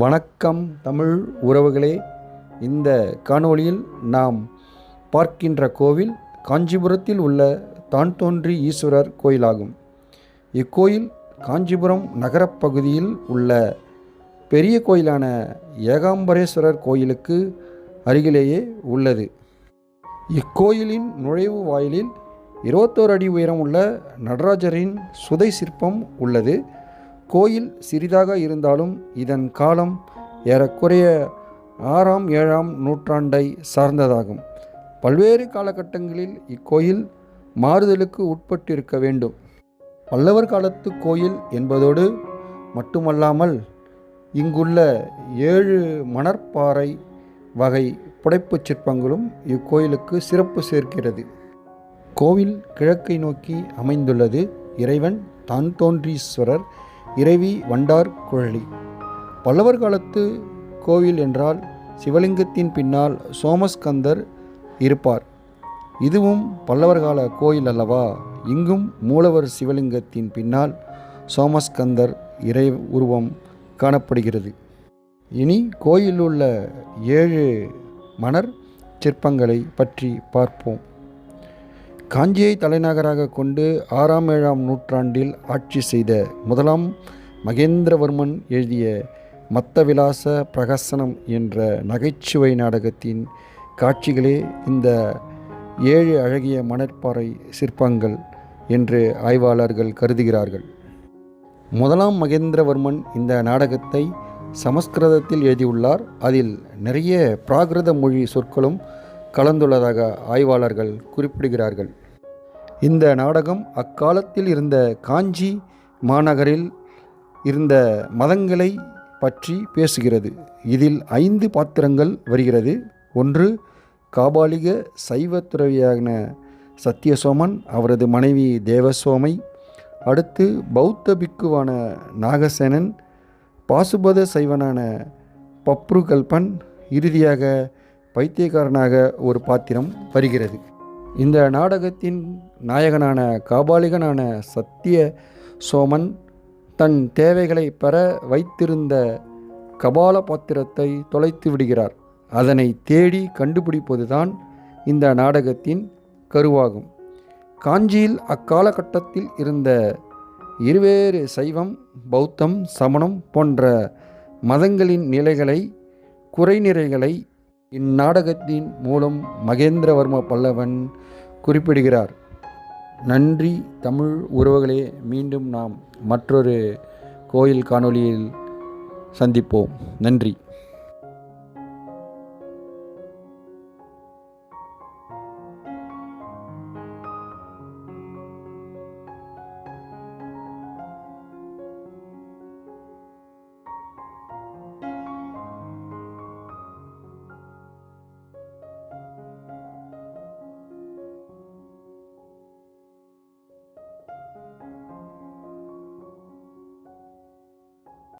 வணக்கம் தமிழ் உறவுகளே. இந்த காணொளியில் நாம் பார்க்கின்ற கோவில் காஞ்சிபுரத்தில் உள்ள தான் தோன்றி ஈஸ்வரர் கோயிலாகும். இக்கோயில் காஞ்சிபுரம் நகரப்பகுதியில் உள்ள பெரிய கோயிலான ஏகாம்பரேஸ்வரர் கோயிலுக்கு அருகிலேயே உள்ளது. இக்கோயிலின் நுழைவு வாயிலில் இருபத்தோரு அடி உயரம் உள்ள நடராஜரின் சுதை சிற்பம் உள்ளது. கோயில் சிறிதாக இருந்தாலும் இதன் காலம் ஏறக்குறைய ஆறாம் ஏழாம் நூற்றாண்டை சார்ந்ததாகும். பல்வேறு காலகட்டங்களில் இக்கோயில் மாறுதலுக்கு உட்பட்டிருக்க வேண்டும். பல்லவர் காலத்து கோயில் என்பதோடு மட்டுமல்லாமல் இங்குள்ள ஏழு மணற்பாறை வகை புடைப்புச் சிற்பங்களும் இக்கோயிலுக்கு சிறப்பு சேர்க்கிறது. கோவில் கிழக்கை நோக்கி அமைந்துள்ளது. இறைவன் தான் தோன்றீஸ்வரர் இறைவி வண்டார் குழலி. பல்லவர் காலத்து கோவில் என்றால் சிவலிங்கத்தின் பின்னால் சோமஸ்கந்தர் இருப்பார். இதுவும் பல்லவர் கால கோயில் அல்லவா? இங்கும் மூலவர் சிவலிங்கத்தின் பின்னால் சோமஸ்கந்தர் இறை உருவம் காணப்படுகிறது. இனி கோயிலுள்ள ஏழு மணர் சிற்பங்களை பற்றி பார்ப்போம். காஞ்சியை தலைநகராக கொண்டு ஆறாம் ஏழாம் நூற்றாண்டில் ஆட்சி செய்த முதலாம் மகேந்திரவர்மன் எழுதிய மத்தவிலாச பிரகசனம் என்ற நகைச்சுவை நாடகத்தின் காட்சிகளே இந்த ஏழு அழகிய மணற்பாறை சிற்பங்கள் என்று ஆய்வாளர்கள் கருதுகிறார்கள். முதலாம் மகேந்திரவர்மன் இந்த நாடகத்தை சமஸ்கிருதத்தில் எழுதியுள்ளார். அதில் நிறைய பிராகிருத மொழி சொற்களும் கலந்துள்ளதாக ஆய்வாளர்கள் குறிப்பிடுகிறார்கள். இந்த நாடகம் அக்காலத்தில் இருந்த காஞ்சி மாநகரில் இருந்த மதங்களை பற்றி பேசுகிறது. இதில் ஐந்து பாத்திரங்கள் வருகிறது. ஒன்று காபாலிக சைவ துறவியான சத்தியசோமன் அவரது மனைவி தேவசோமை. அடுத்து பௌத்த பிக்குவான நாகசேனன் பாசுபத சைவனான பப்ருகல்பன். இறுதியாக பைத்தியக்காரனாக ஒரு பாத்திரம் வருகிறது. இந்த நாடகத்தின் நாயகனான காபாலிகனான சத்திய சோமன் தன் தேவைகளை பெற வைத்திருந்த கபால பாத்திரத்தை தொலைத்து விடுகிறார். அதனை தேடி கண்டுபிடிப்பதுதான் இந்த நாடகத்தின் கருவாகும். காஞ்சியில் அக்காலகட்டத்தில் இருந்த இருவேறு சைவம் பௌத்தம் சமணம் போன்ற மதங்களின் நிலைகளை குறைநிறைகளை இந்நாடகத்தின் மூலம் மகேந்திரவர்ம பல்லவன் குறிப்பிடுகிறார். நன்றி தமிழ் உறவுகளே மீண்டும் நாம் மற்றொரு கோயில் காணொளியில் சந்திப்போம். நன்றி.